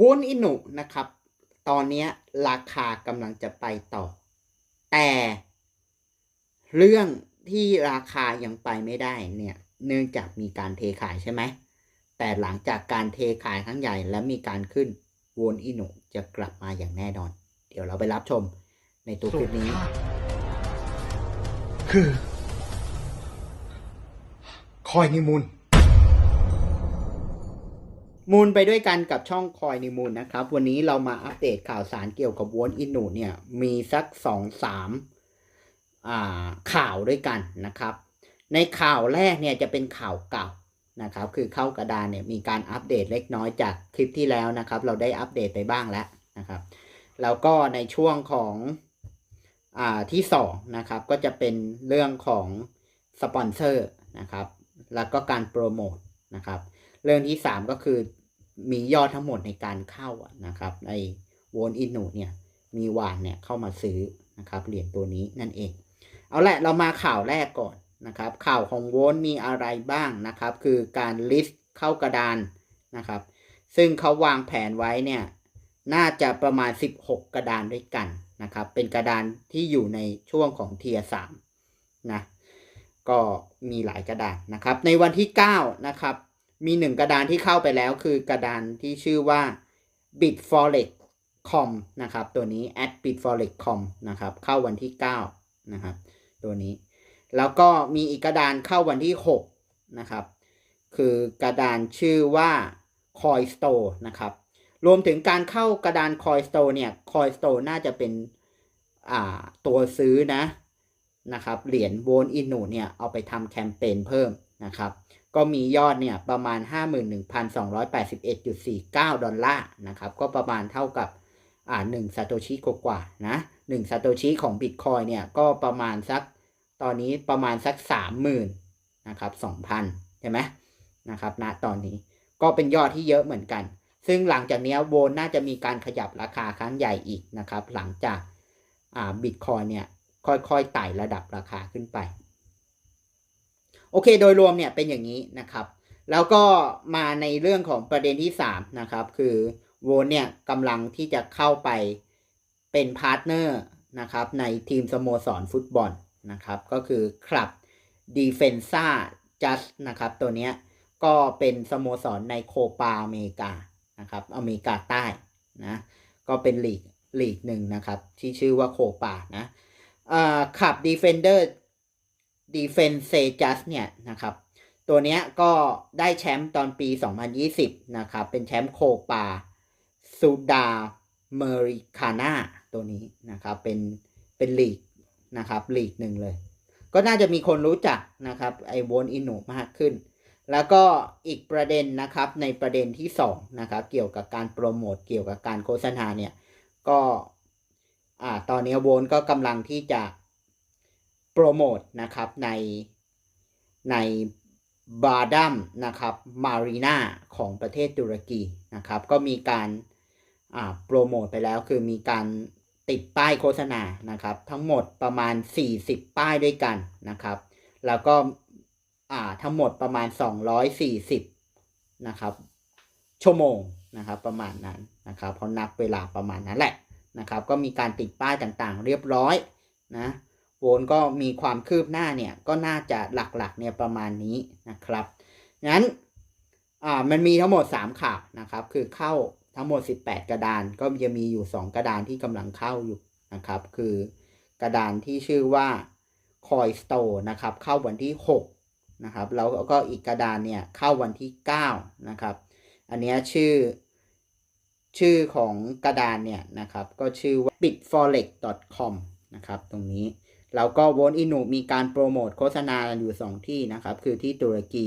วุ้นอินุนะครับ ตอนนี้ราคากำลังจะไปต่อ แต่เรื่องที่ราคายังไปไม่ได้เนี่ยเนื่องจากมีการเทขายใช่ไหม แต่หลังจากการเทขายครั้งใหญ่และมีการขึ้นวอนอินุจะกลับมาอย่างแน่นอน เดี๋ยวเราไปรับชมในตัวคลิปนี้ คือ คอยนิมูล มูลไปด้วยกันกับช่องคอยนิมูลนะครับ วันนี้เรามาอัปเดตข่าวสารเกี่ยวกับวอนอินูเนี่ย มีสักสองสามข่าวด้วยกันนะครับ ในข่าวแรกเนี่ยจะเป็นข่าวเก่านะครับ คือเข้ากระดานเนี่ยมีการอัปเดตเล็กน้อยจากคลิปที่แล้วนะครับ เราได้อัปเดตไปบ้างแล้วนะครับ แล้วก็ในช่วงของอที่สองนะครับ ก็จะเป็นเรื่องของสปอนเซอร์นะครับ แล้วก็การโปรโมทนะครับ เรื่องที่สามก็คือมียอดทั้งหมดในการเข้านะครับในวอนอินูเนี่ยมีวานเนี่ยเข้ามาซื้อนะครับเหรียญตัวนี้นั่นเอง เอาละเรามาข่าวแรกก่อนนะครับ ข่าวของวอนมีอะไรบ้างนะครับ คือการลิสต์เข้ากระดานนะครับ ซึ่งเขาวางแผนไว้เนี่ยน่าจะประมาณ 16 กระดานด้วยกันนะครับ เป็นกระดานที่อยู่ในช่วงของเทียสามนะก็มีหลายกระดานนะครับ ในวันที่ 9 นะครับ มีหนึ่งกระดานที่เข้าไปแล้วคือกระดานที่ชื่อว่า bitforex com นะครับ ตัวนี้ at bitforex com นะครับ เข้าวันที่ 9 นะครับ ตัวนี้ แล้วก็มีอีกกระดานเข้าวันที่ 6 นะครับ คือกระดานชื่อว่า coinstore นะครับ รวมถึงการเข้ากระดาน coinstore เนี่ย coinstore น่าจะเป็นตัวซื้อนะนะครับ เหรียญโวนอินูเนี่ย เอาไปทำแคมเปญเพิ่มนะครับ ก็มียอดเนี่ยประมาณ 51,281.49 ดอลลาร์นะครับ ก็ประมาณเท่ากับอ่า1ซาโตชิกว่าๆนะ1ซาโตชิของ Bitcoin เนี่ยก็ประมาณสักตอนนี้ประมาณสัก 30,000นะครับ2,000ใช่ไหมนะครับณตอนนี้ก็เป็นยอดที่เยอะเหมือนกัน ซึ่งหลังจากนี้โวนน่าจะมีการขยับราคาครั้งใหญ่อีกนะครับ หลังจากอ่า Bitcoin เนี่ยค่อยๆไต่ระดับราคาขึ้นไป โอเค โดยรวมเนี่ยเป็นอย่างนี้นะครับ แล้วก็มาในเรื่องของประเด็นที่ 3 นะครับ คือโวนเนี่ยกำลังที่จะเข้าไปเป็นพาร์ทเนอร์นะครับในทีมสโมสรฟุตบอลนะครับ ก็คือคลับ Defensa Just นะครับ ตัวเนี้ยก็เป็นสโมสรในโคปาอเมริกานะครับอเมริกาใต้นะก็เป็นลีกลีกหนึ่งนะครับ ที่ชื่อว่าโคปานะอ่าขับ Defender Defense Just เนี่ยนะครับ ตัวเนี้ยก็ได้แชมป์ตอนปี 2020 นะครับ เป็นแชมป์โคปาซูดาเมริคาน่าตัวนี้นะครับ เป็นเป็นลีกนะครับลีกหนึ่งเลย ก็น่าจะมีคนรู้จักนะครับไอโวนอินุมากขึ้น แล้วก็อีกประเด็นนะครับในประเด็นที่2นะครับเกี่ยวกับการโปรโมทเกี่ยวกับการโฆษณาเนี่ยก็อ่าตอนนี้โวนก็กำลังที่จะ โปรโมทนะครับในในบาดัมนะครับมารีนาของประเทศตุรกีนะครับ ก็มีการโปรโมทไปแล้วคือมีการติดป้ายโฆษณานะครับ ทั้งหมดประมาณ 40 ป้ายด้วยกันนะครับ แล้วก็ทั้งหมดประมาณ 240นะครับ ชั่วโมงนะครับ ประมาณนั้นนะครับเพราะนับเวลาประมาณนั้นแหละนะครับ ก็มีการติดป้ายต่างๆ เรียบร้อยนะ โวนก็มีความคืบหน้าเนี่ยก็น่าจะหลักๆเนี่ยประมาณนี้นะครับงั้นอ่ามันมีทั้งหมด 3ข่าวนะครับ คือเข้าทั้งหมด 18 กระดานก็จะมีอยู่ 2 กระดานที่กำลังเข้าอยู่นะครับ คือกระดานที่ชื่อว่า Coin Store นะครับ เข้าวันที่6นะครับแล้วก็อีกกระดานเนี่ยเข้าวันที่9นะครับ อันนี้ชื่อชื่อของกระดานเนี่ยนะครับ ก็ชื่อว่า bitforex.com นะครับ ตรงนี้แล้วก็วนอินุมีการโปรโมทโฆษณาอยู่ 2 ที่นะครับ คือที่ตุรกี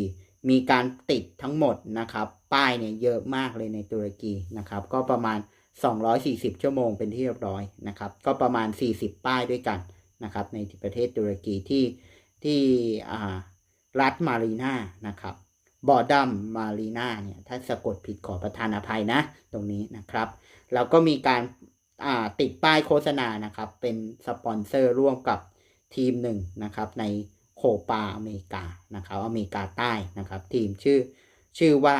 มีการติดทั้งหมดนะครับ ป้ายเนี่ยเยอะมากเลยในตุรกีนะครับ ก็ประมาณ 240 ชั่วโมงเป็นที่เรียบร้อยนะครับ ก็ประมาณ 40 ป้ายด้วยกันนะครับ ในประเทศตุรกีที่ที่รัฐมารีนานะครับบอดัมมารีนาเนี่ยถ้าสะกดผิดขอประทานอภัยนะ ตรงนี้นะครับ แล้วก็มีการ ติดป้ายโฆษณานะครับ เป็นสปอนเซอร์ร่วมกับทีมหนึ่งนะครับ ในโคปาอเมริกานะครับอเมริกาใต้นะครับ ทีมชื่อชื่อว่า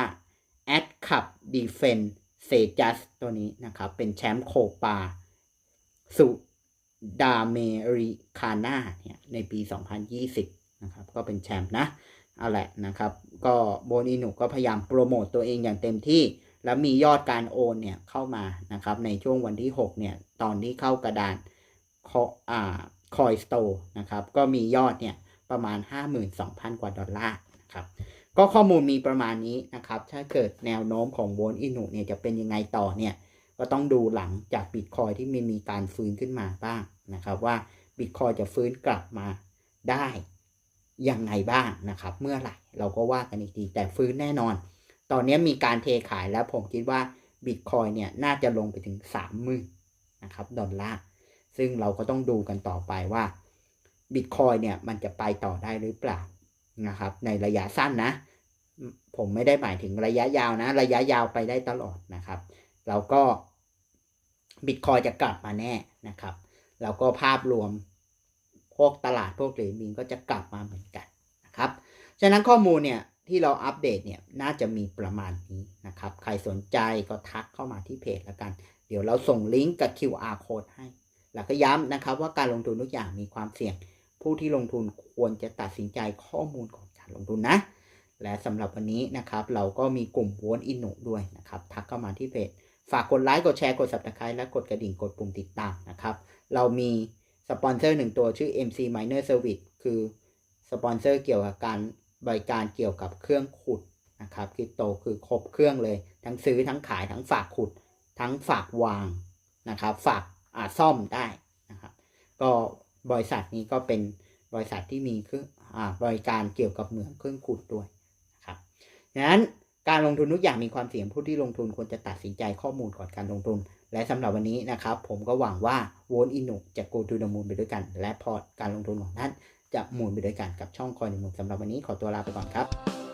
a d c u p Defense เซจัสตัวนี้นะครับ เป็นแชมป์โคปาสุดาเมริคาน่าเนี่ยในปี 2020 นะครับ ก็เป็นแชมป์นะเอาแหละนะครับ ก็โบนีหนุก็พยายามโปรโมตตัวเองอย่างเต็มที่ แล้วมียอดการโอนเนี่ยเข้ามานะครับในช่วงวันที่ 6 เนี่ย ตอนที่เข้ากระดานคออ่าคอยสโตนะครับ ก็มียอดเนี่ยประมาณ 52,000 กว่าดอลลาร์นะครับ ก็ข้อมูลมีประมาณนี้นะครับ ถ้าเกิดแนวโน้มของโวนอินุเนี่ยจะเป็นยังไงต่อเนี่ย ก็ต้องดูหลังจากบิตคอยที่มีมีการฟื้นขึ้นมาบ้างนะครับ ว่าบิตคอยจะฟื้นกลับมาได้ยังไงบ้างนะครับ เมื่อไหร่เราก็ว่ากันอีกทีแต่ฟื้นแน่นอน ตอนนี้มีการเทขายแล้วผมคิดว่าบิตคอยเนี่ยน่าจะลงไปถึงสามหมื่นนะครับดอลลาร์ซึ่งเราก็ต้องดูกันต่อไปว่าบิตคอยเนี่ยมันจะไปต่อได้หรือเปล่านะครับ ในระยะสั้นนะ ผมไม่ได้หมายถึงระยะยาวนะ ระยะยาวไปได้ตลอดนะครับแล้วก็บิตคอยจะกลับมาแน่นะครับแล้วก็ภาพรวมพวกตลาดพวกเหรียญบินก็จะกลับมาเหมือนกันนะครับ ฉะนั้นข้อมูลเนี่ย ที่เราอัปเดตเนี่ยน่าจะมีประมาณนี้นะครับ ใครสนใจก็ทักเข้ามาที่เพจแล้วกัน เดี๋ยวเราส่งลิงก์กับ QR code ให้ แล้วก็ย้ำนะครับว่าการลงทุนทุกอย่างมีความเสี่ยง ผู้ที่ลงทุนควรจะตัดสินใจข้อมูลก่อนการลงทุนนะ และสำหรับวันนี้นะครับ เราก็มีกลุ่มวนอินโนด้วยนะครับ ทักเข้ามาที่เพจ ฝากกดไลค์กดแชร์กด subscribe และกดกระดิ่งกดปุ่มติดตามนะครับ เรามีสปอนเซอร์หนึ่งตัวชื่อ MC Miner Service คือสปอนเซอร์เกี่ยวกับการ บริการเกี่ยวกับเครื่องขุดนะครับคริปโตคือครบเครื่องเลย ทั้งซื้อทั้งขายทั้งฝากขุด ทั้งฝากวางนะครับ ฝากอ่าซ่อมได้นะครับ ก็บริษัทนี้ก็เป็นบริษัทที่มีเครื่องอ่าบริการเกี่ยวกับเหมืองเครื่องขุดด้วยนะครับดังนั้นการลงทุนทุกอย่างมีความเสี่ยงผู้ที่ลงทุนควรจะตัดสินใจข้อมูลก่อนการลงทุน และสำหรับวันนี้นะครับ ผมก็หวังว่าโวนอินุจะ go to the moon ไปด้วยกัน และพอร์ตการลงทุนของท่าน จะหมุนไปด้วยกันกับช่องคอยหนมุนสำหรับวันนี้ขอตัวลาไปก่อนครับ